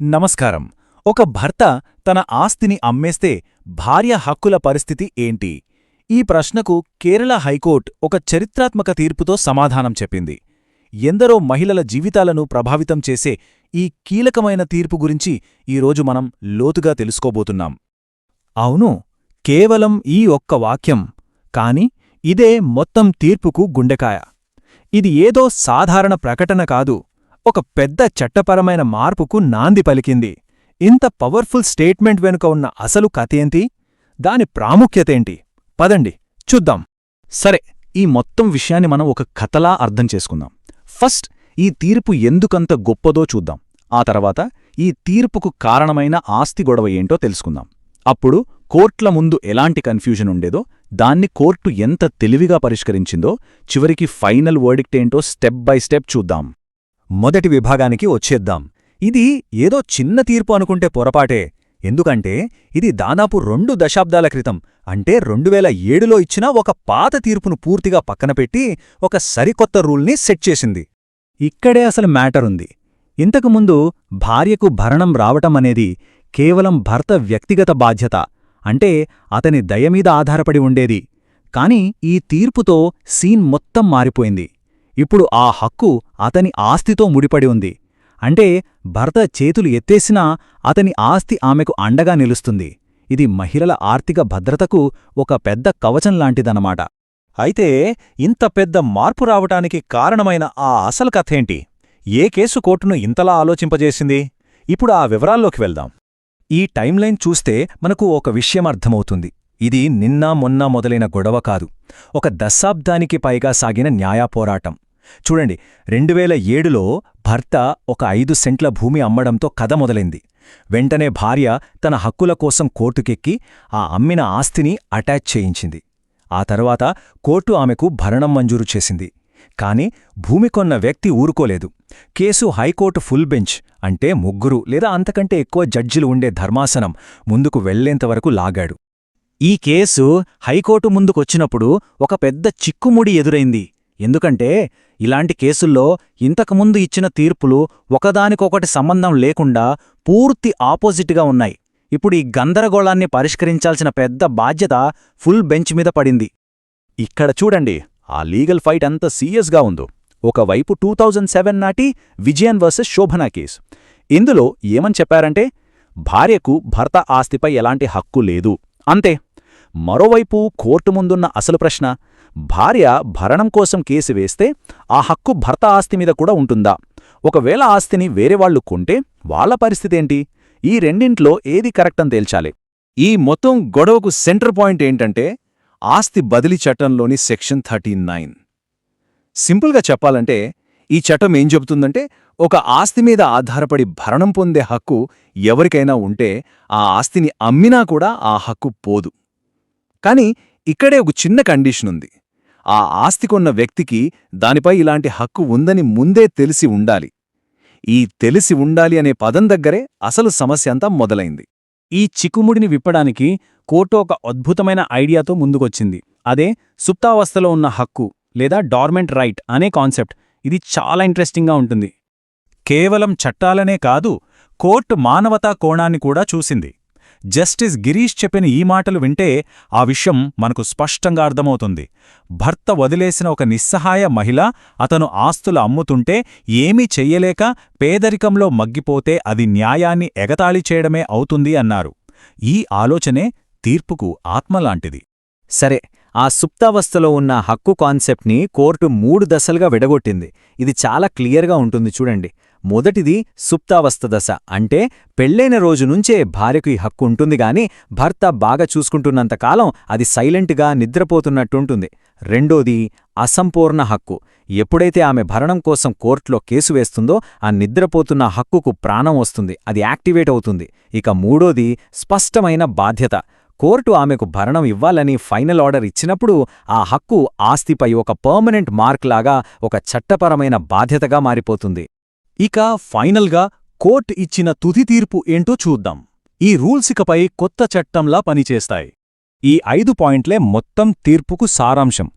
నమస్కారం. ఒక భర్త తన ఆస్తిని అమ్మేస్తే భార్య హక్కుల పరిస్థితి ఏంటి? ఈ ప్రశ్నకు కేరళ హైకోర్టు ఒక చరిత్రాత్మక తీర్పుతో సమాధానం చెప్పింది. ఎందరో మహిళల జీవితాలను ప్రభావితం చేసే ఈ కీలకమైన తీర్పు గురించి ఈరోజు మనం లోతుగా తెలుసుకోబోతున్నాం. అవును కేవలం ఈ ఒక్క వాక్యం కాని ఇదే మొత్తం తీర్పుకు గుండెకాయ. ఇది ఏదో సాధారణ ప్రకటన కాదు. ఒక పెద్ద చట్టపరమైన మార్పుకు నాంది పలికింది. ఇంత పవర్ఫుల్ స్టేట్మెంట్ వెనుక ఉన్న అసలు కథేంటి దాని ప్రాముఖ్యతేంటి పదండి చూద్దాం. సరే ఈ మొత్తం విషయాన్ని మనం ఒక కథలా అర్థం చేసుకుందాం. ఫస్ట్ ఈ తీర్పు ఎందుకంత గొప్పదో చూద్దాం. ఆ తర్వాత ఈ తీర్పుకు కారణమైన ఆస్తి గొడవ ఏంటో తెలుసుకుందాం. అప్పుడు కోర్ట్ల ముందు ఎలాంటి కన్ఫ్యూజన్ ఉండేదో దాన్ని కోర్టు ఎంత తెలివిగా పరిష్కరించిందో చివరికి ఫైనల్ వర్డిక్టేంటో స్టెప్ బై స్టెప్ చూద్దాం. మొదటి విభాగానికి వచ్చేద్దాం. ఇది ఏదో చిన్న తీర్పు అనుకుంటే పొరపాటే. ఎందుకంటే ఇది దాదాపు రెండు దశాబ్దాల క్రితం. అంటే రెండువేల ఏడులో ఇచ్చిన ఒక పాత తీర్పును పూర్తిగా పక్కనపెట్టి ఒక సరికొత్త రూల్ని సెట్ చేసింది. ఇక్కడే అసలు మ్యాటరుంది ఇంతకుముందు భార్యకు భరణం రావటమనేది కేవలం భర్త వ్యక్తిగత బాధ్యత. అంటే అతని దయమీద ఆధారపడి ఉండేది. కాని ఈ తీర్పుతో సీన్ మొత్తం మారిపోయింది. ఇప్పుడు ఆ హక్కు అతని ఆస్తితో ముడిపడి ఉంది. అంటే భర్త చేతులు ఎత్తేసినా అతని ఆస్తి ఆమెకు అండగా నిలుస్తుంది. ఇది మహిళల ఆర్థిక భద్రతకు ఒక పెద్ద కవచం లాంటిదన్నమాట. అయితే ఇంత పెద్ద మార్పు రావటానికి కారణమైన ఆ అసలు కథేంటి? ఏ కేసు కోర్టును ఇంతలా ఆలోచింపజేసింది? ఇప్పుడు ఆ వివరాల్లోకి వెళ్దాం. ఈ టైంలైన్ చూస్తే మనకు ఒక విషయం అర్థమవుతుంది. ఇది నిన్న మొన్న మొదలైన గొడవ కాదు. ఒక దశాబ్దానికి పైగా సాగిన న్యాయపోరాటం. చూడండి రెండువేల ఏడులో భర్త ఒక ఐదు సెంట్ల భూమి అమ్మడంతో కథ మొదలైంది. వెంటనే భార్య తన హక్కుల కోసం కోర్టుకెక్కి ఆ అమ్మిన ఆస్తిని అటాచ్ చేయించింది. ఆ తర్వాత కోర్టు ఆమెకు భరణం మంజూరు చేసింది. కాని భూమి కొన్న వ్యక్తి ఊరుకోలేదు. Case high court full bench అంటే ముగ్గురు లేదా అంతకంటే ఎక్కువ జడ్జిలు ఉండే ధర్మాసనం ముందుకు వెళ్ళేంతవరకు లాగాడు. ఈ కేసు హైకోర్టు ముందుకొచ్చినప్పుడు ఒక పెద్ద చిక్కుముడి ఎదురైంది. ఎందుకంటే ఇలాంటి కేసుల్లో ఇంతకుముందు ఇచ్చిన తీర్పులు ఒకదానికొకటి సంబంధం లేకుండా పూర్తి ఆపోజిట్గా ఉన్నాయి. ఇప్పుడు ఈ గందరగోళాన్ని పరిష్కరించాల్సిన పెద్ద బాధ్యత ఫుల్ బెంచ్ మీద పడింది. ఇక్కడ చూడండి ఆ లీగల్ ఫైట్ అంత సీరియస్గా ఉందో. ఒకవైపు టూ థౌజండ్ సెవెన్ నాటి విజయన్ వర్సెస్ శోభనా కేసు. ఇందులో ఏమని చెప్పారంటే భార్యకు భర్త ఆస్తిపై ఎలాంటి హక్కు లేదు. అంతే. మరోవైపు కోర్టు ముందున్న అసలు ప్రశ్న భార్య భరణం కోసం కేసు వేస్తే ఆ హక్కు భర్త ఆస్తి మీద కూడా ఉంటుందా? ఒకవేళ ఆస్తిని వేరేవాళ్ళు కొంటే వాళ్ళ పరిస్థితేంటి ఈ రెండింట్లో ఏది కరెక్టని తేల్చాలి? ఈ మొత్తం గొడవకు సెంటర్ పాయింట్ ఏంటంటే ఆస్తి బదిలీ చట్టంలోని సెక్షన్ థర్టీ నైన్ సింపుల్గా చెప్పాలంటే ఈ చట్టం ఏం చెబుతుందంటే ఒక ఆస్తి మీద ఆధారపడి భరణం పొందే హక్కు ఎవరికైనా ఉంటే ఆ ఆస్తిని అమ్మినా కూడా ఆ హక్కు పోదు. కాని ఇక్కడే ఒక చిన్న కండిషన్ ఉంది. ఆ ఆస్తి కొన్న వ్యక్తికి దానిపై ఇలాంటి హక్కు ఉందని ముందే తెలిసి ఉండాలి. ఈ తెలిసి ఉండాలి అనే పదం దగ్గరే అసలు సమస్య అంతా మొదలైంది. ఈ చిక్కుముడిని విప్పడానికి కోర్టు ఒక అద్భుతమైన ఐడియాతో ముందుకొచ్చింది. అదే సుప్తావస్థలో ఉన్న హక్కు లేదా డార్మెంట్ రైట్ అనే కాన్సెప్ట్. ఇది చాలా ఇంట్రెస్టింగ్గా ఉంటుంది. కేవలం చట్టాలనే కాదు కోర్టు మానవతా కోణాన్ని కూడా చూసింది. జస్టిస్ గిరీష్ చెప్పిన ఈ మాటలు వింటే ఆ విషయం మనకు స్పష్టంగా అర్థమవుతుంది. భర్త వదిలేసిన ఒక నిస్సహాయ మహిళ అతను ఆస్తులు అమ్ముతుంటే ఏమీ చెయ్యలేక పేదరికంలో మగ్గిపోతే అది న్యాయాన్ని ఎగతాళి చేయడమే అవుతుంది అన్నారు. ఈ ఆలోచనే తీర్పుకు ఆత్మలాంటిది. సరే ఆ సుప్తావస్థలో ఉన్న హక్కు కాన్సెప్ట్ని కోర్టు మూడు దశలుగా విడగొట్టింది. ఇది చాలా క్లియర్గా ఉంటుంది చూడండి. మొదటిది సుప్తావస్థ దశ. అంటే పెళ్ళైన రోజు నుంచే భార్యకు ఈ హక్కు ఉంటుంది గాని భర్త బాగా చూసుకుంటున్నంతకాలం అది సైలెంట్గా నిద్రపోతున్నట్టుంటుంది. రెండోది అసంపూర్ణ హక్కు. ఎప్పుడైతే ఆమె భరణం కోసం కోర్టులో కేసు వేస్తుందో ఆ నిద్రపోతున్న హక్కుకు ప్రాణం వస్తుంది. అది యాక్టివేట్ అవుతుంది. ఇక మూడోది స్పష్టమైన బాధ్యత. కోర్టు ఆమెకు భరణం ఇవ్వాలని ఫైనల్ ఆర్డర్ ఇచ్చినప్పుడు ఆ హక్కు ఆస్తిపై ఒక పర్మనెంట్ మార్క్ లాగా ఒక చట్టపరమైన బాధ్యతగా మారిపోతుంది. ఇక ఫైనల్గా కోర్ట్ ఇచ్చిన తుది తీర్పు ఏంటో చూద్దాం. ఈ రూల్సికపై కొత్త చట్టంలా పనిచేస్తాయి. ఈ ఐదు పాయింట్లే మొత్తం తీర్పుకు సారాంశం.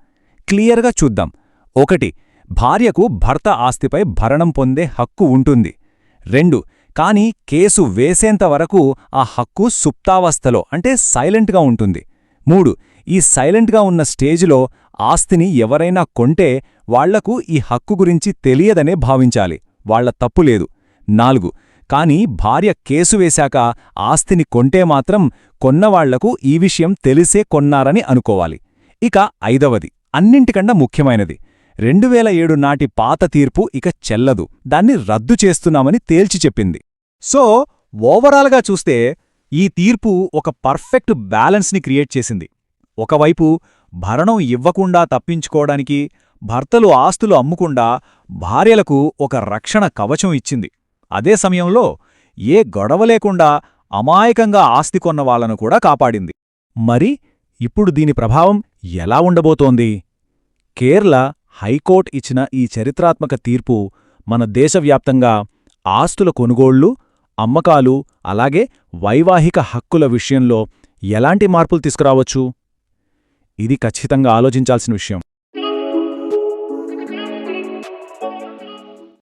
క్లియర్గా చూద్దాం. ఒకటి భార్యకు భర్త ఆస్తిపై భరణం పొందే హక్కు ఉంటుంది. రెండు కాని కేసు వేసేంత వరకు ఆ హక్కు సుప్తావస్థలో అంటే సైలెంట్గా ఉంటుంది. మూడు ఈ సైలెంట్గా ఉన్న స్టేజిలో ఆస్తిని ఎవరైనా కొంటే వాళ్ళకు ఈ హక్కు గురించి తెలియదనే భావించాలి. వాళ్ళ తప్పు లేదు. నాలుగు కాని భార్య కేసు వేశాక ఆస్తిని కొంటే మాత్రం కొన్నవాళ్ళకు ఈ విషయం తెలిసే కొన్నారని అనుకోవాలి. ఇక ఐదవది అన్నింటికన్నా ముఖ్యమైనది. రెండు వేల ఏడు నాటి పాత తీర్పు ఇక చెల్లదు. దాన్ని రద్దు చేస్తున్నామని తేల్చి చెప్పింది. సో ఓవరాల్గా చూస్తే ఈ తీర్పు ఒక పర్ఫెక్ట్ బ్యాలెన్స్ని క్రియేట్ చేసింది. ఒకవైపు భరణం ఇవ్వకుండా తప్పించుకోవడానికి భర్తలు ఆస్తులు అమ్ముకుండా భార్యలకు ఒక రక్షణ కవచం ఇచ్చింది. అదే సమయంలో ఏ గొడవ లేకుండా అమాయకంగా ఆస్తి కొన్న వాళ్ళను కూడా కాపాడింది. మరి ఇప్పుడు దీని ప్రభావం ఎలా ఉండబోతోంది? కేరళ హైకోర్టు ఇచ్చిన ఈ చరిత్రాత్మక తీర్పు మన దేశవ్యాప్తంగా ఆస్తుల కొనుగోళ్ళు అమ్మకాలు అలాగే వైవాహిక హక్కుల విషయంలో ఎలాంటి మార్పులు తీసుకురావచ్చు? ఇది ఖచ్చితంగా ఆలోచించాల్సిన విషయం.